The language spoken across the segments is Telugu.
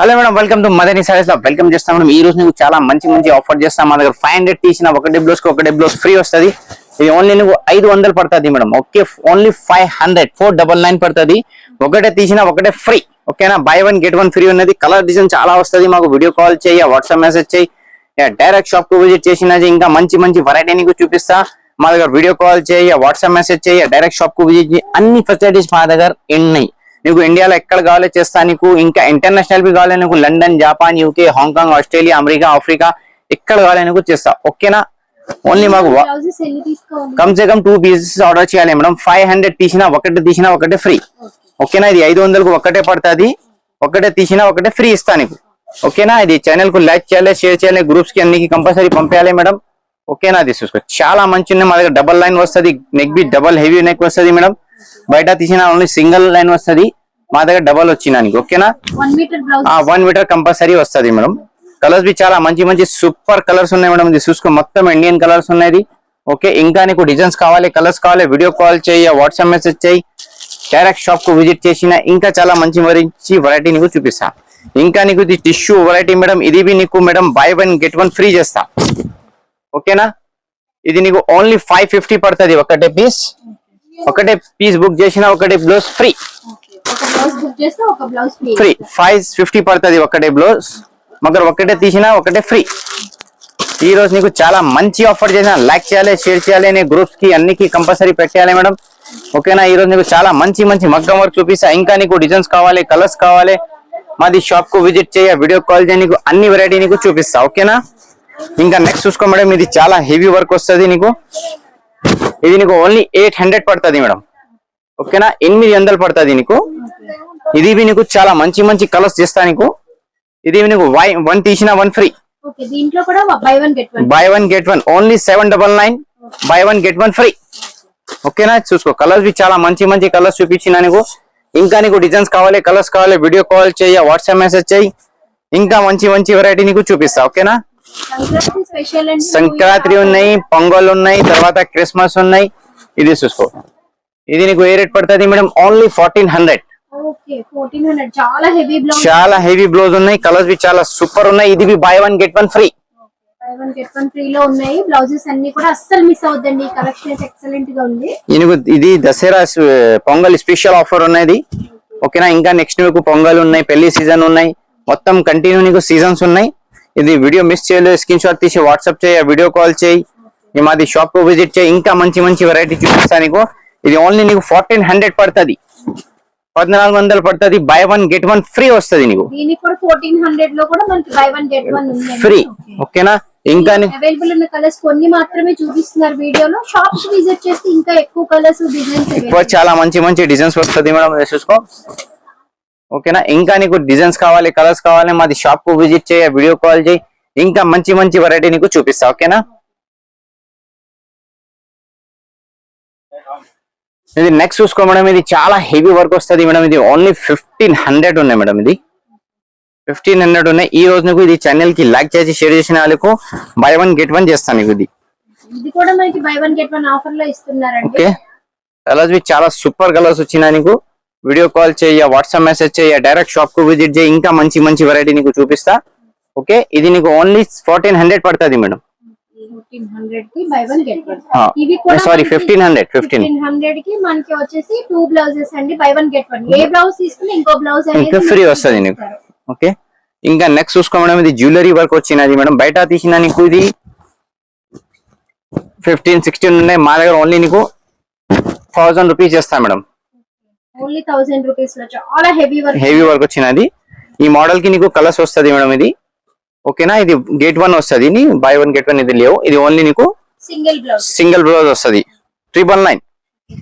Hello madam welcome to Madani సారీస్లో welcome చేస్తాం మేడం. ఈ రోజు నీకు చాలా మంచి మంచి ఆఫర్ చేస్తాం. మా దగ్గర ఫైవ్ హండ్రెడ్ తీసిన ఒకటి బ్లౌస్కి ఒకటి బ్లౌస్ ఫ్రీ వస్తుంది. ఇది ఓన్లీ నువ్వు ఐదు వందలు పడుతుంది madam. Okay only five hundred four double nine పడుతుంది. ఒకటే తీసిన ఒకటే ఫ్రీ ఓకేనా buy one get one free ఉన్నది. కలర్ డిజైన్ చాలా వస్తుంది. మాకు వీడియో కాల్ చేయి వాట్సాప్ మెసేజ్ చేయి డైరెక్ట్ షాప్కు విజిట్ చేసిన ఇంకా మంచి మంచి వెరైటీ నీకు చూపిస్తా. మా దగ్గర వీడియో కాల్ చేయి వాట్సాప్ మెసేజ్ చేయి డైరెక్ట్ షాప్కు విజిట్ చేయి అన్ని ఫెసిలిటీస్ మా దగ్గర ఉన్నాయి. నీకు ఇండియాలో ఎక్కడ కావాలో చేస్తా నీకు ఇంకా ఇంటర్నేషనల్ బి కావాలి నీకు London Japan UK Hong Kong Australia America Africa ఎక్కడ కావాలి నీకు చేస్తా ఓకేనా? ఓన్లీ మాకు తీసుకోవాలి? కమ్ సే కమ్ టూ పీసెస్ ఆర్డర్ చేయాలి మేడం. ఫైవ్ హండ్రెడ్ తీసినా ఒకటి తీసినా ఒకటే ఫ్రీ ఓకేనా? ఇది ఐదు వందలకు ఒకటే పడుతుంది. ఒకటే తీసినా ఒకటే ఫ్రీ ఇస్తా నీకు. ఓకేనా? ఇది ఛానల్కు లైక్ చేయాలి షేర్ చేయాలి గ్రూప్స్కి అన్నికి కంపల్సరీ పంపించాలి మేడం. ఓకేనా? అది చూసుకో చాలా మంచి ఉన్నాయి. మా దగ్గర డబల్ లైన్ వస్తది. నెక్ బి డబల్ హెవీ నెక్ వస్తది మేడం. బయట తీసినా ఓన్లీ సింగిల్ లైన్ వస్తది. మా దగ్గర డబల్ వచ్చినా నీకు ఓకేనా one meter blouse one meter compulsory వస్తది మేడం కలర్స్ బి చాలా మంచి మంచి సూపర్ కలర్స్ ఉన్నాయి మేడం ఇది చూసుకో మొత్తం ఇండియన్ కలర్స్ ఉన్నాయి ఓకే ఇంకా నీకు డిజైన్స్ కావాలి కలర్స్ కావాలి వీడియో కాల్ చేయి వాట్సాప్ మెసేజ్ చేయి. డైరెక్ట్ షాప్కు విజిట్ చేసిన ఇంకా చాలా మంచి మంచి వెరైటీ నీకు చూపిస్తా. ఇంకా నీకు ఇది టిష్యూ వెరైటీ మేడం ఇది బి నీకు madam buy one get one free చేస్తా. ఓకేనా ఇది నీకు ఓన్లీ ఫైవ్ ఫిఫ్టీ పడుతుంది ఒకటే పీస్ ఒకటే పీస్ బుక్ చేసిన ఒకటే blouse free. Free. Five fifty పడుతుంది ఒకటే బ్లౌజ్. మగర్ ఒకటే తీసినా ఒకటే ఫ్రీ. ఈ రోజు నీకు చాలా మంచి ఆఫర్ చేసిన. లైక్ చేయాలి షేర్ చేయాలి అనే గ్రూప్స్కి అన్నికి కంపల్సరీ పెట్టాలి మేడం. ఓకేనా? ఈ రోజు నీకు చాలా మంచి మంచి మగ్గం వర్క్ చూపిస్తా. ఇంకా నీకు డిజైన్స్ కావాలి కలర్స్ కావాలి. మాది షాప్కు విజిట్ చేయ వీడియో కాల్ చేయ. నీకు అన్ని వెరైటీ నీకు చూపిస్తా. ఓకేనా? ఇంకా నెక్స్ట్ చూసుకో మేడం. ఇది చాలా హెవీ వర్క్ వస్తుంది నీకు. ఇది నీకు ఓన్లీ ఎయిట్ హండ్రెడ్ పడుతుంది మేడం. ఓకేనా ఎనిమిది వందలు పడుతుంది నీకు. ఇది నీకు చాలా మంచి మంచి కలర్స్ చేస్తా నీకు. ఇది నీకు వై వన్ తీసిన వన్ ఫ్రీ ఓకే దీంట్లో కూడా buy one get one buy one get one only seven double nine buy one get one free ఓకేనా చూసుకో. కలర్స్ బి చాలా మంచి మంచి కలర్స్ చూపించిన నీకు. ఇంకా నీకు డిజైన్స్ కావాలి కలర్స్ కావాలి వీడియో కాల్ చేయి వాట్సాప్ మెసేజ్ చేయి. ఇంకా మంచి మంచి వెరైటీ నీకు చూపిస్తా. ఓకేనా సంక్రాంతి ఉన్నాయి పొంగల్ ఉన్నాయి తర్వాత క్రిస్మస్ ఉన్నాయి. ఇది చూసుకో. ఇది నీకు ఏ రేట్ పడుతుంది మేడం? ఓన్లీ ఫోర్టీన్ హండ్రెడ్ చాలా హెవీ బ్లౌజ్ ఉన్నాయి. కలర్స్ బి చాలా సూపర్ ఉన్నాయి. ఇది buy one get one free ఇది దసరా పొంగల్ స్పెషల్ ఆఫర్ ఉన్నది. ఓకేనా ఇంకా నెక్స్ట్ వీక్ పొంగల్ ఉన్నాయి పెళ్ళి సీజన్ ఉన్నాయి. మొత్తం కంటిన్యూ నీకు సీజన్స్ ఉన్నాయి. ఇది వీడియో మిస్ చేయలేదు. స్క్రీన్ షాట్ తీసి వాట్సాప్ చేయి వీడియో కాల్ చేయి. ఈ మాది షాప్కు విజిట్ చేయి. ఇంకా మంచి మంచి వెరైటీ చూపిస్తా నీకు. ఇది ఓన్లీ నీకు ఫోర్టీన్ హండ్రెడ్ పడుతుంది. పద్నాలుగు వందలు పడుతుంది. Buy one get one free వస్తుంది నీకు. ఫ్రీ ఓకేనా ఇంకా అవైలబుల్ ఉన్న కలర్స్ కొన్ని మాత్రమే చూపిస్తున్నారు వీడియోలో. విజిట్ చేస్తే ఇంకా ఎక్కువ కలర్స్ డిజైన్స్ ఎక్కువ చాలా మంచి మంచి డిజైన్స్ వస్తుంది మేడం. చూసుకో. ఓకేనా? ఇంకా నీకు డిజైన్స్ కావాలి కలర్స్ కావాలి మాది షాప్కు విజిట్ చేయ వీడియో కాల్ చేయి. ఇంకా మంచి మంచి వెరైటీ నీకు చూపిస్తా ఓకేనా? ఇది నెక్స్ట్ చూసుకో మేడం ఇది చాలా హెవీ వర్క్ వస్తుంది మేడం. ఇది ఓన్లీ ఫిఫ్టీన్ హండ్రెడ్ ఉన్నాయి మేడం ఇది. ఫిఫ్టీన్ హండ్రెడ్ ఉన్నాయి. ఈ రోజు నీకు ఇది ఛానల్కి లైక్ చేసి షేర్ చేసిన వాళ్ళకు బై వన్ గెట్ వన్ చేస్తాను నీకు ఇది. ఇది కూడా మనకి బై వన్ గెట్ వన్ ఆఫర్లో ఇస్తున్నారండి. ఓకే? కలర్స్ చాలా సూపర్ కలర్స్ వచ్చినాయి నీకు. వీడియో కాల్ చేయ వాట్సాప్ మెసేజ్ చేయ డైరెక్ట్ షాప్కు విజిట్ చేయి ఇంకా మంచి మంచి వెరైటీ నీకు చూపిస్తా. ఓకే ఇది నీకు ఓన్లీ ఫోర్టీన్ హండ్రెడ్ పడుతుంది madam. Sorry fifteen hundred fifteen fifteen హండ్రెడ్కి మనకి వచ్చేసి టూ బ్లౌజెస్ అండి buy one get one a blouse తీసుకుని ఇంకో బ్లౌజ్ ఇంకా ఫ్రీ వస్తుంది నీకు. ఓకే ఇంకా నెక్స్ట్ చూసుకో మేడం ఇది జ్యువెలరీ వర్క్ వచ్చినది మేడం. బయట తీసిన నీకు ఇది ఫిఫ్టీన్ సిక్స్టీన్ ఉన్నాయి. మా దగ్గర ఓన్లీ నీకు థౌసండ్ రూపీస్ చేస్తా మేడం. ఓన్లీ థౌసండ్ రూపీస్లో చాలా హెవీ వర్క్ హెవీ వర్క్ వచ్చినది. ఈ మోడల్కి నీకు కలర్స్ వస్తుంది మేడం ఇది. ఓకేనా ఇది గేట్ వన్ వస్తుంది. బై వన్ గేట్ వన్ ఇది లేవు. ఇది ఓన్లీ నీకు సింగిల్ బ్లౌజ్ సింగిల్ బ్లౌజ్ వస్తుంది. ట్రిపుల్ నైన్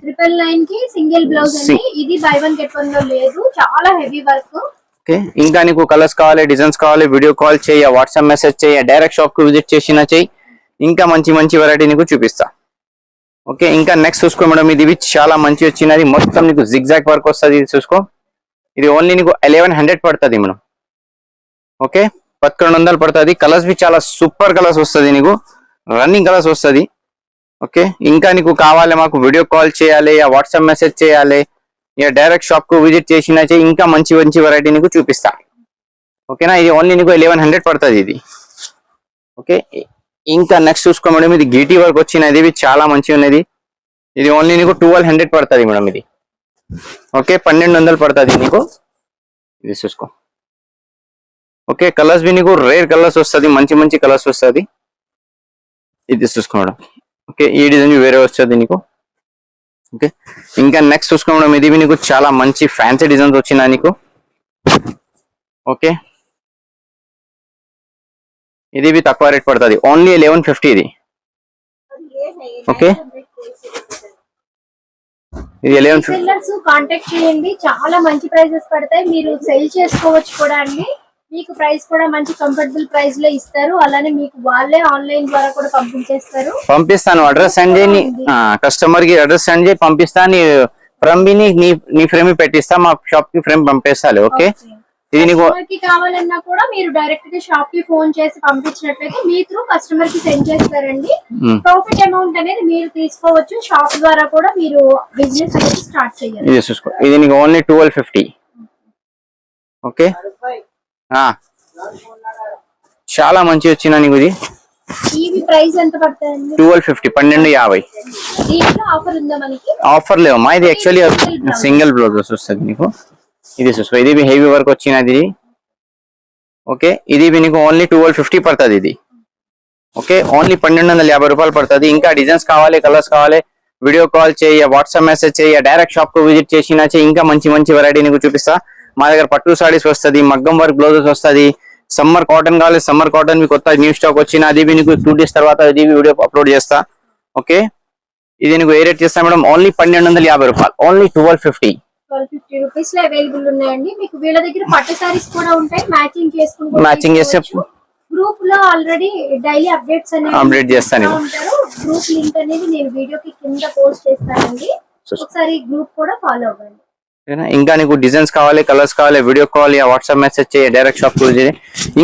ట్రిపుల్ నైన్కి సింగిల్ బ్లౌజ్ అండి. ఇది బై వన్ గెట్ వన్లో లేదు. చాలా హెవీ వర్క్ ఓకే ఇంకా నీకు కలర్స్ కావాలి డిజైన్స్ కావాలి వీడియో కాల్ చేయ వాట్సాప్ మెసేజ్ చేయ డైరెక్ట్ షాప్కు విజిట్ చేసిన చేయి. ఇంకా మంచి మంచి వెరైటీ నీకు చూపిస్తా. ఓకే ఇంకా నెక్స్ట్ చూసుకో మేడం. ఇది చాలా మంచి వచ్చినది. మొత్తం నీకు జిగ్జాక్ వర్క్ వస్తుంది. ఇది చూసుకో. ఇది ఓన్లీ నీకు ఎలెవెన్ హండ్రెడ్ పడుతుంది మేడం. ఓకే పదకొండు వందలు పడుతుంది. కలర్స్ బి చాలా సూపర్ కలర్స్ వస్తుంది నీకు. రన్నింగ్ కలర్స్ వస్తుంది. ఓకే ఇంకా నీకు కావాలి మాకు వీడియో కాల్ చేయాలి వాట్సాప్ మెసేజ్ చేయాలి ఇక డైరెక్ట్ షాప్కు విజిట్ చేసినా ఇంకా మంచి మంచి వెరైటీ నీకు చూపిస్తా. ఓకేనా? ఇది ఓన్లీ నీకు ఎలెవెన్ హండ్రెడ్ పడుతుంది ఇది. ఓకే ఇంకా నెక్స్ట్ చూసుకో మేడం ఇది గీటీ వర్క్ వచ్చినది ఇది చాలా మంచిగా ఉన్నది. ఇది ఓన్లీ నీకు ట్వెల్వ్ హండ్రెడ్ పడుతుంది మేడం ఇది. ఓకే పన్నెండు వందలు పడుతుంది నీకు. ఇది చూసుకో. ఓకే కలర్స్ బి నీకు రేర్ కలర్స్ వస్తుంది మంచి మంచి కలర్స్ వస్తుంది. ఇది చూసుకో మేడం. ఓకే ఈ డిజైన్ వేరే వస్తుంది నీకు. ఓకే ఇంకా నెక్స్ట్ చూసుకో మేడం ఇది నీకు చాలా మంచి ఫ్యాన్సీ డిజైన్స్ వచ్చినా నీకు. ఓకే ఇది బి తక్కువ రేట్ పడుతుంది. ఓన్లీ లెవెన్ ఫిఫ్టీ ఇది. ఓకే ఇది లెవెన్ ఫిఫ్టీ కాంటాక్ట్ చేయండి. చాలా మంచి ప్రైజెస్ పడతాయి. మీరు సెల్ చేసుకోవచ్చు కూడా అండి. మీకు ప్రైస్ కూడా మంచి కంఫర్టబుల్ ప్రైస్లో ఇస్తారు. అలానే మీకు వాళ్ళే ఆన్లైన్ ద్వారా కూడా పంపించేస్తారు. పంపిస్తాను. అడ్రస్ సెండ్ చేయి. నీ కస్టమర్కి అడ్రస్ సెండ్ చేయి పంపిస్తాను ఫ్రమ్ నీ నీ- ఫ్రేమ్ పెట్టిస్తా. మా షాప్కి ఫ్రేమ్ పంపిస్తాను ఓకే ఇది నీకు కావాలన్నా కూడా మీరు డైరెక్ట్గా షాప్కి ఫోన్ చేసి పంపించినట్లయితే మీ త్రూ కస్టమర్కి సెండ్ చేస్తారండి. ప్రాఫిట్ అమౌంట్ అనేది మీరు తీసుకోవచ్చు. షాప్ ద్వారా కూడా మీరు బిజినెస్ అనేది స్టార్ట్ చేయాలి. ఇది నీకు ఓన్లీ ట్వెల్వ్ ఫిఫ్టీ ఓకే. చాలా మంచి వచ్చిన నీకు ఇది? ఇవి ప్రైస్ ఎంత పడతాయండి ట్వెల్వ్ ఫిఫ్టీ పన్నెండు యాభై. ఆఫర్ ఉందా మనకి? ఆఫర్ లేవమ్మా. ఇది యాక్చువల్లీ సింగిల్ బ్లౌజెస్ వస్తుంది నీకు. ఇది చూసుకో ఇది మీ హెవీ వర్క్ వచ్చినది. ఇది ఓకే ఇది మీకు నీకు ఓన్లీ ట్వెల్వ్ ఫిఫ్టీ పడుతుంది ఇది. ఓకే ఓన్లీ పన్నెండు వందల యాభై రూపాయలు పడుతుంది. ఇంకా డిజైన్స్ కావాలి కలర్స్ కావాలి వీడియో కాల్ చేయ వాట్సాప్ మెసేజ్ చేయ డైరెక్ట్ షాప్కు విజిట్ చేసినా చేయి ఇంకా మంచి మంచి వెరైటీ నీకు చూపిస్తా. మా దగ్గర పట్టు సారీస్ వస్తుంది మగ్గం వర్క్ బ్లౌజెస్ వస్తుంది. సమ్మర్ కాటన్ కావాలి సమ్మర్ కాటన్ మీకు కొత్త న్యూ స్టాక్ వచ్చిన అది మీకు నీకు టూ డేస్ తర్వాత ఇది వీడియో అప్లోడ్ చేస్తా. ఓకే ఇది నీకు ఏ రేట్ చేస్తా మేడం? ఓన్లీ పన్నెండు వందల యాభై రూపాయలు. Only twelve fifty twelve fifty రూపీస్లో అవైలబుల్ ఉన్నాయండి. మీకు వీళ్ళ దగ్గర పట్టు సారీస్ కూడా ఉంటాయి. మ్యాచింగ్ Matching చేస్తే- గ్రూప్లో ఆల్రెడీ డైలీ అప్డేట్స్ అనేవి Update చేస్తాను గ్రూప్ లింక్ అనేది నేను వీడియోకి కింద పోస్ట్ చేస్తానండి. ఒకసారి గ్రూప్ కూడా ఫాలో అవ్వండి? ఇంకా నీకు డిజైన్స్ కావాలి కలర్స్ కావాలి వీడియో కాల్ వాట్సాప్ మెసేజ్ చేయి డైరెక్ట్ షాప్ చేయి.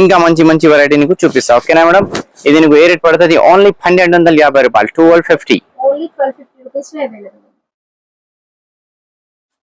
ఇంకా మంచి మంచి వెరైటీ నీకు చూపిస్తా. ఓకేనా మేడం? ఇది నీకు ఏ రేట్ పడుతుంది? ఓన్లీ పన్నెండు వందల యాభై రూపాయలు. Twelve fifty only twelve fifty rupees